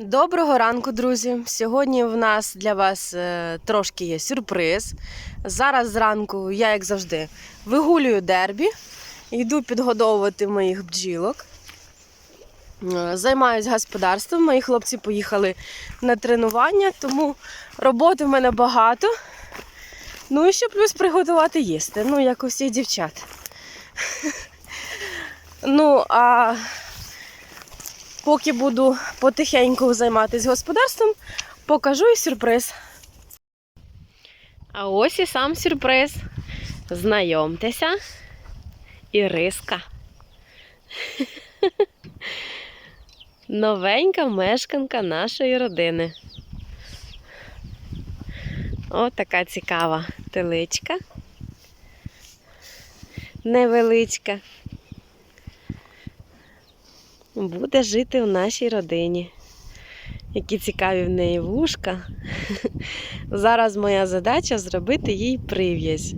Доброго ранку, друзі! Сьогодні в нас для вас е, трошки є сюрприз. Зараз зранку я, як завжди, вигулюю дербі, йду підгодовувати моїх бджілок. Е, Займаюсь господарством. Мої хлопці поїхали на тренування, тому роботи в мене багато. Ну і ще плюс приготувати їсти, ну, як у всіх дівчат. Ну, а поки буду потихеньку займатися господарством, покажу і сюрприз. А ось і сам сюрприз. Знайомтеся. Іриска. Новенька мешканка нашої родини. О, така цікава теличка. Невеличка буде жити в нашій родині. Які цікаві в неї вушка. Зараз моя задача зробити їй прив'язь.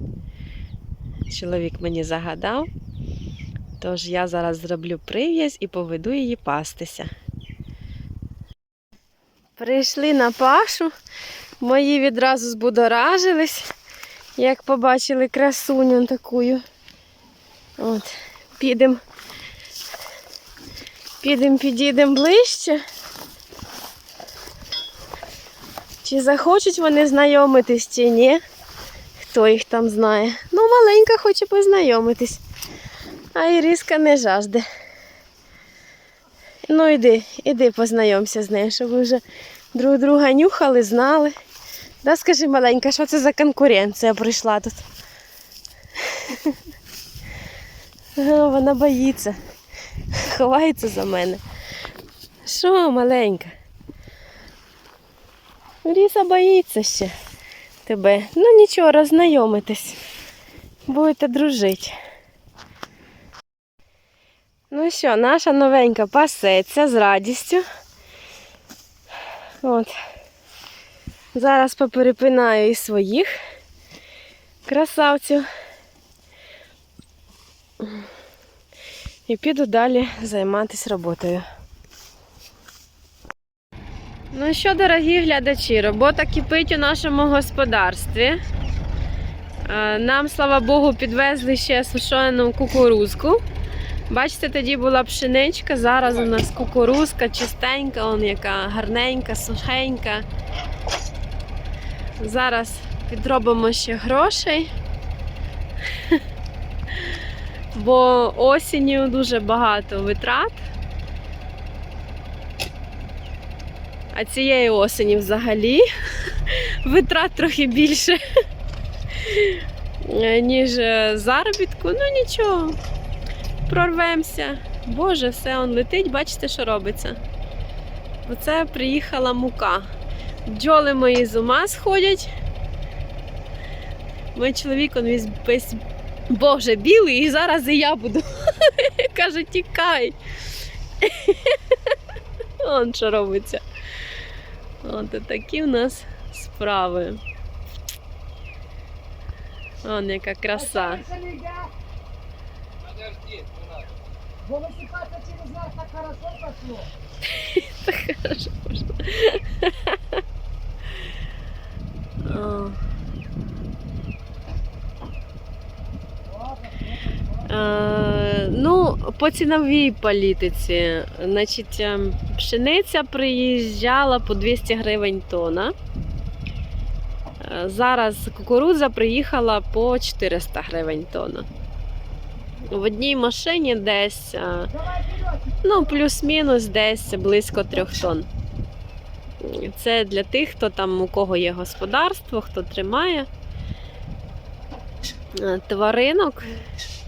Чоловік мені загадав, тож я зараз зроблю прив'язь і поведу її пастися. Прийшли на пашу, мої відразу збудоражились, як побачили красуню таку. От, підемо Підемо, підійдемо ближче. Чи захочуть вони знайомитись, чи ні? Хто їх там знає. Ну, маленька хоче познайомитись. А Іриска не жажде. Ну, іди, іди познайомся з нею, щоб ви вже друг друга нюхали, знали. Да, скажи, маленька, що це за конкуренція прийшла тут? Вона боїться ховається за мене. Що, маленька? Ліса боїться ще тебе. Ну нічого, роззнайомитись. Будете дружити. Ну що, наша новенька пасеться з радістю. От. Зараз поперепинаю і своїх красавців. І піду далі займатися роботою. Ну що, дорогі глядачі, робота кипить у нашому господарстві. Е, Нам, слава Богу, підвезли ще сушену кукурузку. Бачите, тоді була пшеничка, зараз у нас кукурузка чистенька, он яка гарненька, сухенька. Зараз підробимо ще грошей. Бо осінню дуже багато витрат. А цієї осені взагалі витрат трохи більше, ніж заробітку. Ну нічого, прорвемося. Боже, все он летить, бачите, що робиться. Оце приїхала мука. Бджоли мої з ума сходять. Мій чоловік весь, весь Боже, білий, і зараз і я буду. Каже, тікай. Он що робиться. От такі в нас справи. Он яка краса. Высыпаться через нас так хорошо пошло. Хорошо пошло. О. Е, Ну, по ціновій політиці, значить, е, пшениця приїжджала по 200 гривень тонна. Е, Зараз кукурудза приїхала по 400 гривень тонна. В одній машині десь, е, ну, плюс-мінус десь близько 3 тонн. Це для тих, хто там, у кого є господарство, хто тримає тваринок,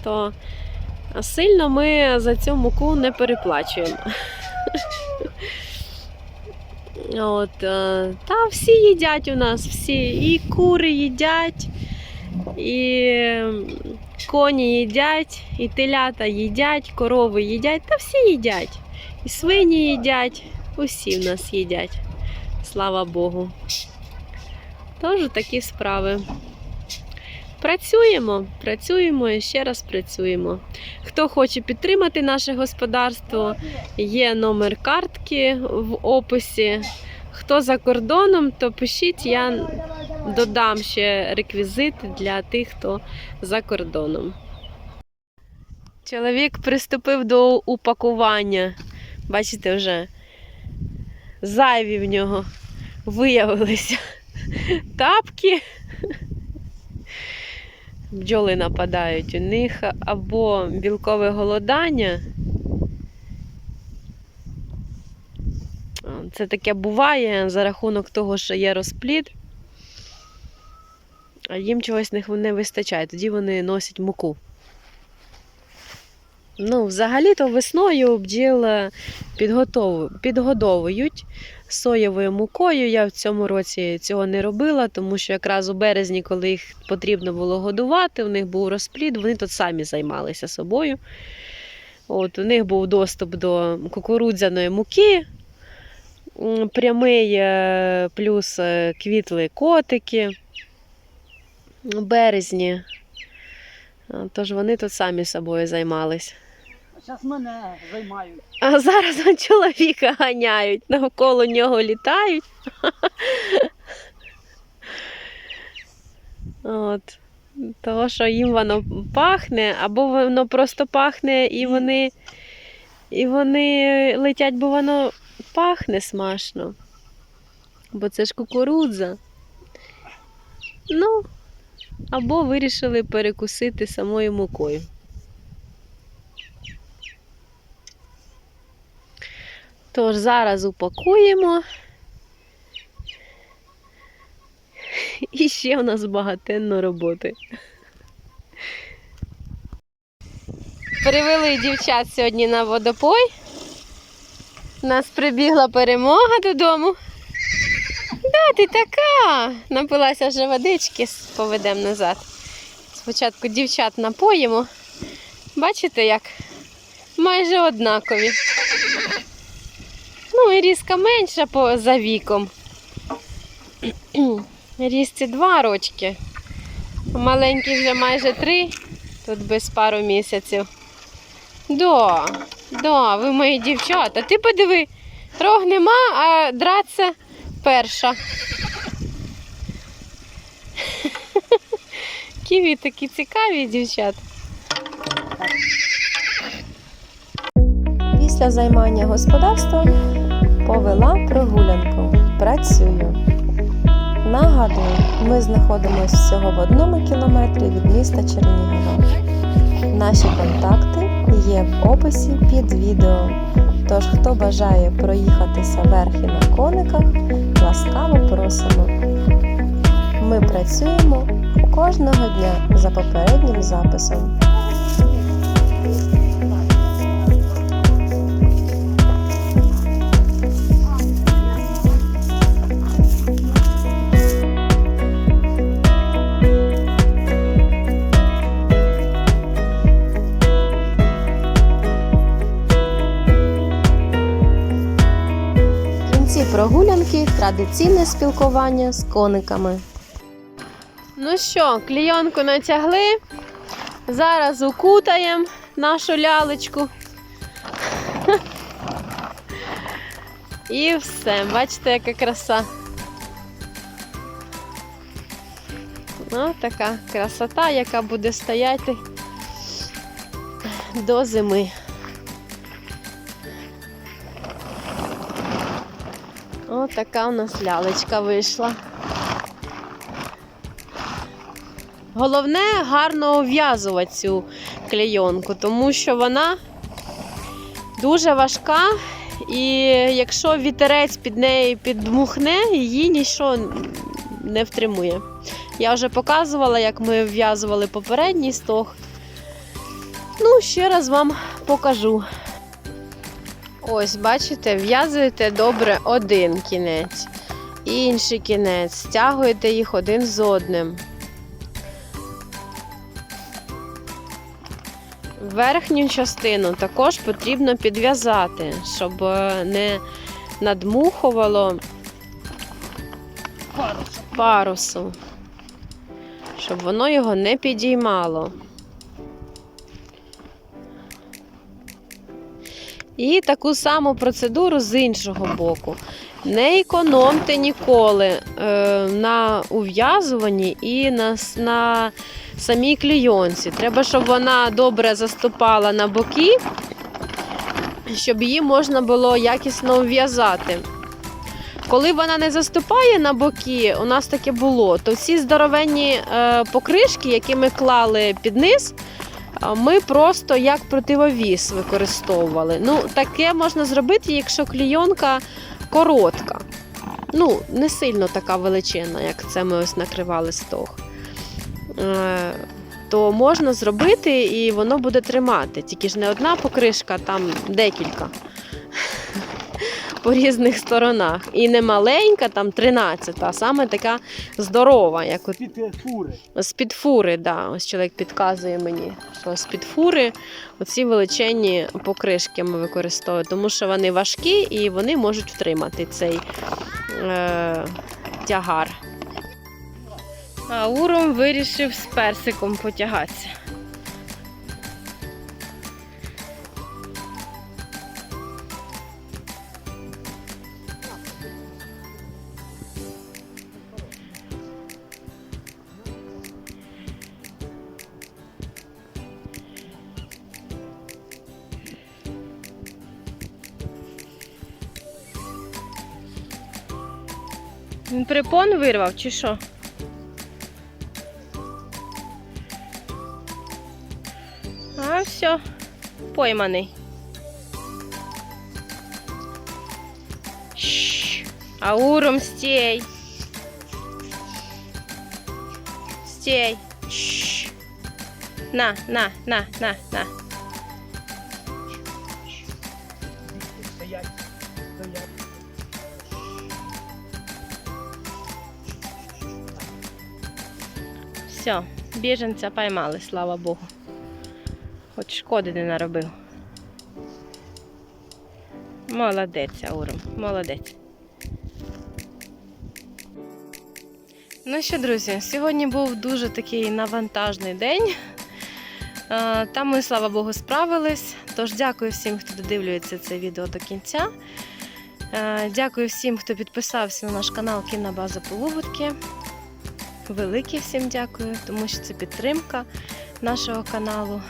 то сильно ми за цю муку не переплачуємо. От, е, та всі їдять у нас, всі. І кури їдять, і коні їдять, і телята їдять, корови їдять, та всі їдять. І свині їдять, усі в нас їдять. Слава Богу. Тож такі справи. Працюємо, працюємо і ще раз працюємо. Хто хоче підтримати наше господарство, є номер картки в описі. Хто за кордоном, то пишіть, я додам ще реквізити для тих, хто за кордоном. Чоловік приступив до упакування. Бачите, вже зайві в нього виявилися тапки. Бджоли нападають. У них або білкове голодання. Це таке буває за рахунок того, що є розплід, а їм чогось не, вистачає, тоді вони носять муку. Ну, взагалі-то весною бджіл е, підгодовують соєвою мукою. Я в цьому році цього не робила, тому що якраз у березні, коли їх потрібно було годувати, у них був розплід, вони тут самі займалися собою. От, у них був доступ до кукурудзяної муки, прямий, е, плюс е, квітли котики березні. Тож вони тут самі собою займались. Зараз мене займають. А зараз он чоловіка ганяють, навколо нього літають. От. Того, що їм воно пахне, або воно просто пахне, і вони, і вони летять, бо воно пахне смачно. Бо це ж кукурудза. Ну, або вирішили перекусити самою мукою. Тож зараз упакуємо. І ще у нас багатенно роботи. Привели дівчат сьогодні на водопой. Нас прибігла перемога додому. Да, ти така. Напилася вже водички, поведемо назад. Спочатку дівчат напоїмо. Бачите, як? Майже однакові. Ну і різка менша по, за віком. Різці два рочки. Маленький вже майже три, тут без пару місяців. Да, да, ви мої дівчата. Ти подиви, рог нема, а драться перша. Ківі такі цікаві дівчата. Після займання господарством повела прогулянку. Працюю. Нагадую, ми знаходимося всього в одному кілометрі від міста Чернігова. Наші контакти є в описі під відео. Тож, хто бажає проїхатися верхи на кониках, ласкаво просимо. Ми працюємо кожного дня за попереднім записом. Прогулянки традиційне спілкування з кониками. Ну що, клійонку натягли. Зараз укутаємо нашу лялечку. І все, бачите, яка краса. Ось така красота, яка буде стояти до зими. Така у нас лялечка вийшла. Головне гарно ув'язувати цю клейонку, тому що вона дуже важка, і якщо вітерець під неї підмухне, її нічого не втримує. Я вже показувала, як ми вв'язували попередній стог. Ну, ще раз вам покажу. Ось, бачите, в'язуєте добре один кінець, інший кінець, стягуєте їх один з одним. Верхню частину також потрібно підв'язати, щоб е, не надмухувало парусу. щоб воно його не підіймало. І таку саму процедуру з іншого боку. Не економте ніколи е, на ув'язуванні і на, на самій клійонці. Треба, щоб вона добре заступала на боки, щоб її можна було якісно ув'язати. Коли вона не заступає на боки, у нас таке було, то всі здоровенні е, покришки, які ми клали під низ, ми просто як противовіс використовували. Ну, таке можна зробити, якщо клійонка коротка. Ну, не сильно така величина, як це ми ось накривали стог. Е, то можна зробити і воно буде тримати. Тільки ж не одна покришка, там декілька. По різних сторонах. І не маленька, там 13, а саме така здорова, як от Під е, фури. з-під фури, да. Ось чоловік підказує мені, що з-під фури оці величезні покришки ми використовуємо, тому що вони важкі і вони можуть втримати цей е, тягар. А Уром вирішив з персиком потягатися. Він припон вирвав чи що? А, все, пойманий. Ауром стей. Стей. На, на, на, на, на. Все, біженця поймали, слава Богу. Хоч шкоди не наробив. Молодець, Ауром, молодець. Ну що, друзі, сьогодні був дуже такий навантажний день. Та ми, слава Богу, справились. Тож дякую всім, хто додивлюється це відео до кінця. Дякую всім, хто підписався на наш канал Кінна База Полуботки. Велике всім дякую, тому що це підтримка нашого каналу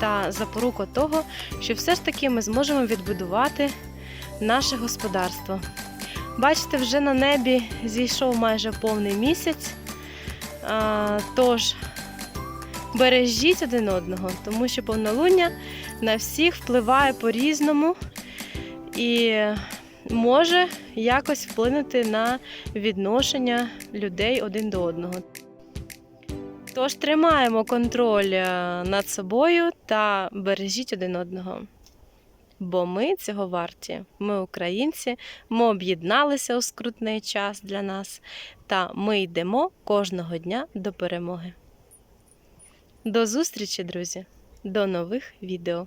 та запорука того, що все ж таки ми зможемо відбудувати наше господарство. Бачите, вже на небі зійшов майже повний місяць. Тож бережіть один одного, тому що повнолуння на всіх впливає по-різному і може якось вплинути на відношення людей один до одного. Тож тримаємо контроль е, над собою та бережіть один одного. Бо ми цього варті. Ми українці, ми об'єдналися у скрутний час для нас, та ми йдемо кожного дня до перемоги. До зустрічі, друзі! До нових відео!